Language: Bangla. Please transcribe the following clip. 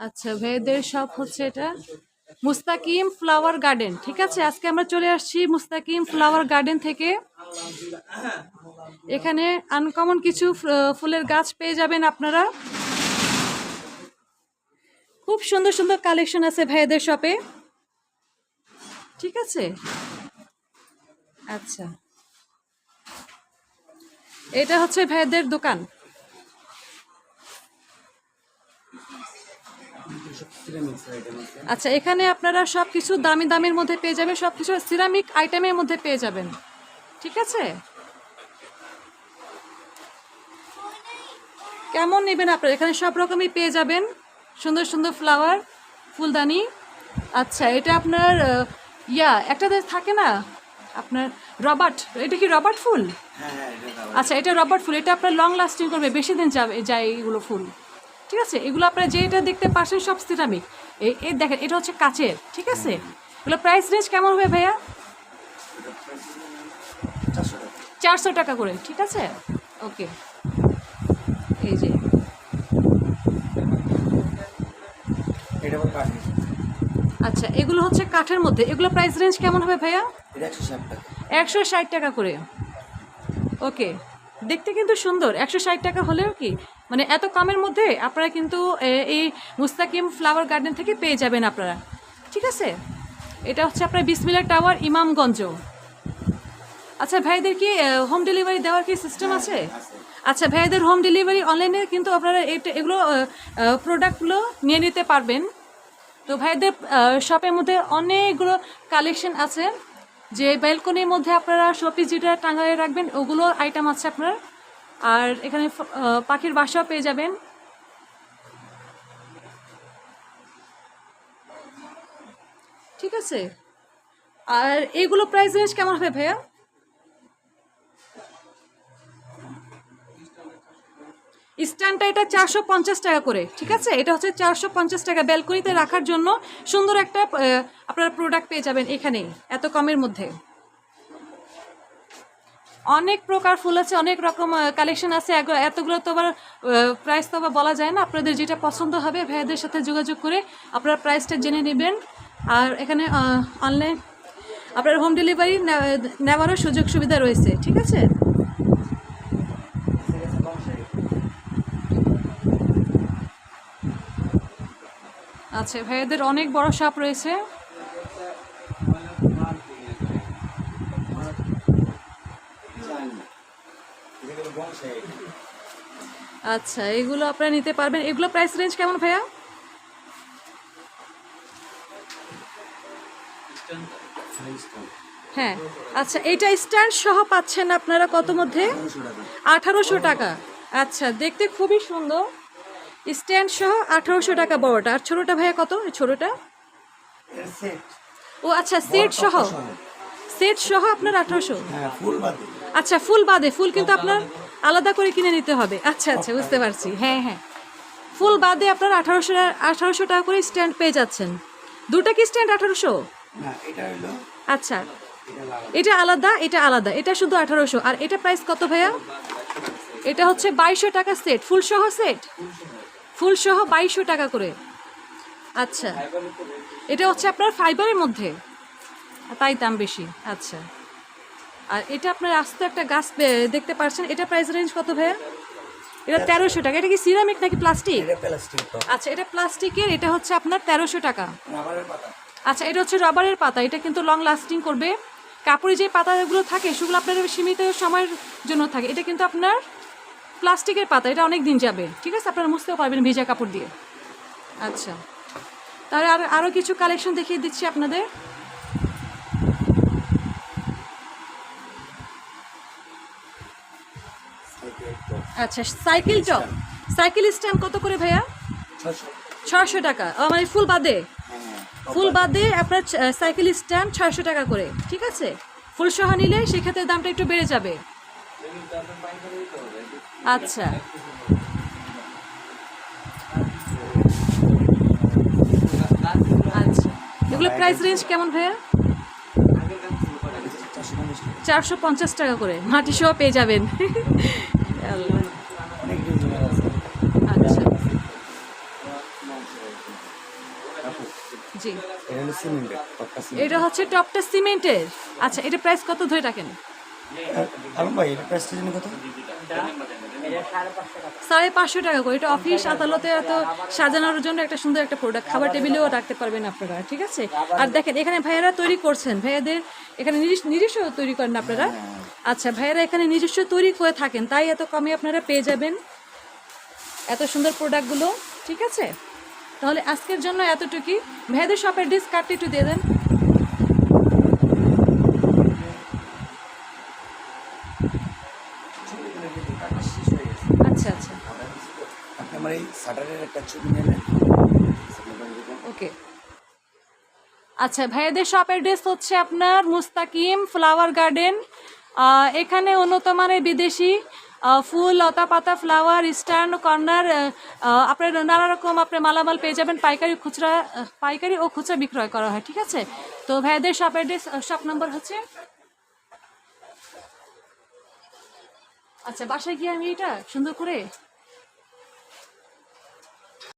আচ্ছা ভাইদের সব হচ্ছে এটা মুস্তাকিম ফ্লাওয়ার গার্ডেন ঠিক আছে? আজকে আমরা চলে আসছি মুস্তাকিম ফ্লাওয়ার গার্ডেন থেকে। এখানে আনকমন কিছু ফুলের গাছ পেয়ে যাবেন আপনারা। খুব সুন্দর সুন্দর কালেকশন আছে ভাইদের শপে ঠিক আছে? আচ্ছা। এটা হচ্ছে ভাইদের দোকান। আচ্ছা এখানে আপনারা সব কিছু দামি দামের মধ্যে পেয়ে যাবেন সব কিছু সিরামিক আইটেমের মধ্যে পেয়ে যাবেন। ঠিক আছে? কেমন নেবেন আপনারা? এখানে সব রকমই পেয়ে যাবেন। সুন্দর সুন্দর ফ্লাওয়ার ফুলদানি। আচ্ছা এটা আপনার ইয়া একটা থাকে না? আপনার রবার্ট এটা কি রবার্ট ফুল? আচ্ছা এটা রবার্ট ফুল এটা আপনার লং লাস্টিং করবে বেশি দিন যাবে যায় এগুলো ফুল। ঠিক আছে? এগুলো আপনারা যেটা দেখতে পাচ্ছেন সব সিরামিক এই দেখেন, এটা হচ্ছে কাচের, ঠিক আছে? এগুলো প্রাইস রেঞ্জ কেমন হবে ভাইয়া? চারশো টাকা করে, ঠিক আছে? ওকে এই যে। আচ্ছা এগুলো হচ্ছে কাঠের মধ্যে। এগুলো প্রাইস রেঞ্জ কেমন হবে ভাইয়া? একশো ষাট টাকা করে। ওকে দেখতে কিন্তু সুন্দর। একশো ষাট টাকা হলেও কি? মানে এত কমের মধ্যে আপনারা কিন্তু এই মুস্তাকিম ফ্লাওয়ার গার্ডেন থেকে পেয়ে যাবেন আপনারা। ঠিক আছে? এটা হচ্ছে আপনার বিসমিল্লা টাওয়ার ইমামগঞ্জ। আচ্ছা ভাইদের কি হোম ডেলিভারি দেওয়ার কি সিস্টেম আছে? আচ্ছা ভাইদের হোম ডেলিভারি অনলাইনে কিন্তু আপনারা এটা এগুলো প্রোডাক্টগুলো নিয়ে নিতে পারবেন। তো ভাইদের শপের মধ্যে অনেকগুলো কালেকশন আছে। যে ব্যালকনির মধ্যে আপনারা শপিস যেটা টাঙায় রাখবেন ওগুলো আইটেম আছে আপনার। আর এখানে পাখির বাসাও পেয়ে যাবেন। ঠিক আছে। আর এগুলো প্রাইস রেঞ্জ কেমন হবে ভাইয়া? স্ট্যান্ডটা এটা চারশো পঞ্চাশ টাকা করে, ঠিক আছে? এটা হচ্ছে চারশো পঞ্চাশ টাকা ব্যালকনিতে রাখার জন্য সুন্দর একটা আপনারা প্রোডাক্ট পেয়ে যাবেন এখানেই, এত কমের মধ্যে। অনেক প্রকার ফুল আছে, অনেক রকম কালেকশন আছে। এতগুলো তো আবার প্রাইস তো আবার বলা যায় না। আপনাদের যেটা পছন্দ হবে, ভাইয়াদের সাথে যোগাযোগ করে আপনারা প্রাইসটা জেনে নেবেন। আর এখানে অনলাইন আপনার হোম ডেলিভারি নেওয়ারও সুযোগ সুবিধা রয়েছে, ঠিক আছে? আচ্ছা ভাইয়াদের অনেক বড় সাপ রয়েছে। আচ্ছা এগুলো আপনারা নিতে পারবেন। এগুলো প্রাইস রেঞ্জ কেমন ভাইয়া? হ্যাঁ আচ্ছা এটা স্ট্যান্ড সহ পাচ্ছেন আপনারা কত মধ্যে? আঠারোশো টাকা। আচ্ছা দেখতে খুবই সুন্দর। স্ট্যান্ড সহ আঠারোশো টাকা বড়টা। আর ছোটোটা ভাইয়া কত? এই ছোটোটা? ও আচ্ছা সেট সহ। সেট সহ আপনার আঠারোশো। হ্যাঁ বাদে। আচ্ছা ফুল বাদে। ফুল কিন্তু আপনার আলাদা করে কিনে নিতে হবে। আচ্ছা আচ্ছা বুঝতে পারছি। হ্যাঁ হ্যাঁ। ফুল বাদে আপনার আঠারোশো আঠারোশো টাকা করে স্ট্যান্ড পেয়ে যাচ্ছেন। দুটা কি স্ট্যান্ড আঠারোশো? হলো। আচ্ছা। এটা আলাদা এটা আলাদা। এটা শুধু আঠারোশো। আর এটা প্রাইস কত ভাইয়া? এটা হচ্ছে বাইশশো টাকা সেট ফুল সহ সেট ফুল সহ বাইশশো টাকা করে। আচ্ছা। এটা হচ্ছে আপনার ফাইবারের মধ্যে। তাই দাম বেশি। আচ্ছা। আর এটা আপনার আস্ত একটা গাছ দেখতে পাচ্ছেন এটা প্রাইস রেঞ্জ কত ভাইয়া? এটা তেরোশো টাকা। এটা কি সিরামিক নাকি প্লাস্টিক আচ্ছা এটা প্লাস্টিকের এটা হচ্ছে আপনার তেরোশো টাকা। আচ্ছা এটা হচ্ছে রাবারের পাতা। এটা কিন্তু লং লাস্টিং করবে। কাপড়ে যে পাতাগুলো থাকে সেগুলো আপনার সীমিত সময়ের জন্য থাকে। এটা কিন্তু আপনার প্লাস্টিকের পাতা। এটা অনেক দিন যাবে। ঠিক আছে? আপনারা মুছতেও পারবেন ভিজা কাপড় দিয়ে। আচ্ছা। তাহলে আর আরও কিছু কালেকশন দেখিয়ে দিচ্ছি আপনাদের। আচ্ছা সাইকেল টপ সাইকেল স্ট্যান্ড কত করে ভাইয়া? ছশো টাকা। ও মানে ফুল বাদে? হ্যাঁ ফুল বাদে আপনার সাইকেল স্ট্যান্ড ছয়শো টাকা করে। ঠিক আছে? ফুল সহ নিলে সেক্ষেত্রে দামটা একটু বেড়ে যাবে। আচ্ছা। আচ্ছা। এগুলো প্রাইস রেঞ্জ কেমন ভাইয়া? চারশো পঞ্চাশ টাকা চারশো পঞ্চাশ টাকা করে। মাটি সহ পেয়ে যাবেন। আল্লাহ। অনেক ডিজাইন হলো সিমেন্টের টপটা এটা হচ্ছে টপটা সিমেন্টের। আচ্ছা এটা প্রাইস কত ধরে রাখেন? আলম ভাই এটা প্রাইসটা জানি কত? সাড়ে পাঁচশো টাকা করে। এটা অফিস আদালতে এত সাজানোর জন্য একটা সুন্দর একটা প্রোডাক্ট খাবার টেবিলেও রাখতে পারবেন আপনারা ঠিক আছে? আর দেখেন এখানে ভাইয়েরা তৈরি করছেন। ভাইয়াদের এখানে নিজস্ব নিজস্ব তৈরি করেন আপনারা? আচ্ছা ভাইয়েরা এখানে নিজস্ব তৈরি করে থাকেন তাই এত কমে আপনারা পেয়ে যাবেন। এত সুন্দর প্রোডাক্টগুলো ঠিক আছে? তাহলে আজকের জন্য এতটুকুই। ভাইয়াদের শপের ডিস কার্ডটা একটু দিয়ে দেন। আচ্ছা আচ্ছা। আমার এই শাটারের একটা ছবি নেবেন ওকে। আচ্ছা ভাইয়াদের শপ অ্যাড্রেস হচ্ছে আপনার মুস্তাকিম ফ্লাওয়ার গার্ডেন এখানে উন্নত মানের বিদেশি ফুল, লতা পাতা ফ্লাওয়ার স্ট্যান্ড কর্নার আপনার নানা রকম আপনার মালামাল পেয়ে যাবেন, পাইকারি খুচরা পাইকারি ও খুচরা বিক্রয় করা হয়, ঠিক আছে? তো ভাইদের শপ অ্যাড্রেস শপ নম্বর হচ্ছে? আচ্ছা বাসায় গিয়ে আমি এটা সুন্দর করে